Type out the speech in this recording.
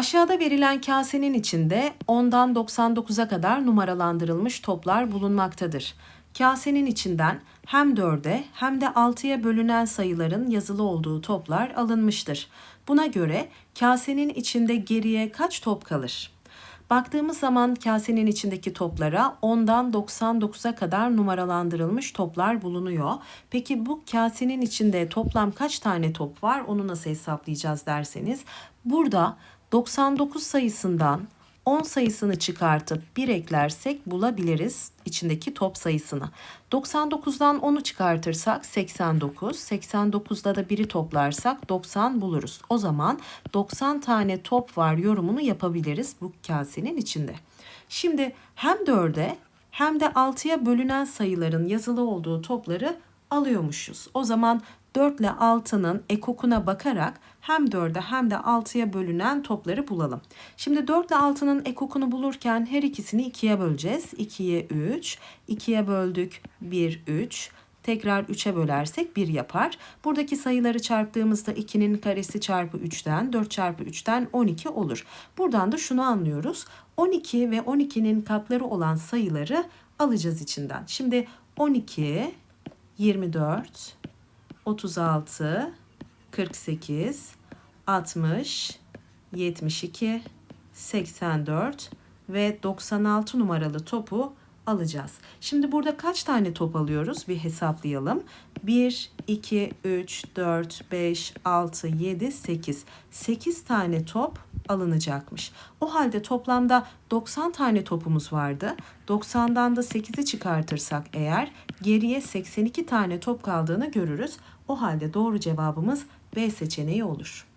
Aşağıda verilen kasenin içinde 10'dan 99'a kadar numaralandırılmış toplar bulunmaktadır. Kasenin içinden hem 4'e hem de 6'ya bölünen sayıların yazılı olduğu toplar alınmıştır. Buna göre kasenin içinde geriye kaç top kalır? Baktığımız zaman kasenin içindeki toplara 10'dan 99'a kadar numaralandırılmış toplar bulunuyor. Peki bu kasenin içinde toplam kaç tane top var? Onu nasıl hesaplayacağız derseniz burada 99 sayısından 10 sayısını çıkartıp 1 eklersek bulabiliriz içindeki top sayısını. 99'dan 10'u çıkartırsak 89, 89'da da 1'i toplarsak 90 buluruz. O zaman 90 tane top var yorumunu yapabiliriz bu kasenin içinde. Şimdi hem 4'e hem de 6'ya bölünen sayıların yazılı olduğu topları alıyormuşuz. O zaman 4 ile 6'nın ekokuna bakarak hem 4'e hem de 6'ya bölünen topları bulalım. Şimdi 4 ile 6'nın ekokunu bulurken her ikisini 2'ye böleceğiz. 2'ye 3, 2'ye böldük 1, 3. Tekrar 3'e bölersek 1 yapar. Buradaki sayıları çarptığımızda 2'nin karesi çarpı 3'ten 4 çarpı 3'ten 12 olur. Buradan da şunu anlıyoruz. 12 ve 12'nin katları olan sayıları alacağız içinden. Şimdi 12, 24, 36, 48, 60, 72, 84 ve 96 numaralı topu alacağız. Şimdi burada kaç tane top alıyoruz? Bir hesaplayalım. 1, 2, 3, 4, 5, 6, 7, 8. 8 tane top alınacakmış. O halde toplamda 90 tane topumuz vardı. 90'dan da 8'i çıkartırsak eğer geriye 82 tane top kaldığını görürüz. O halde doğru cevabımız B seçeneği olur.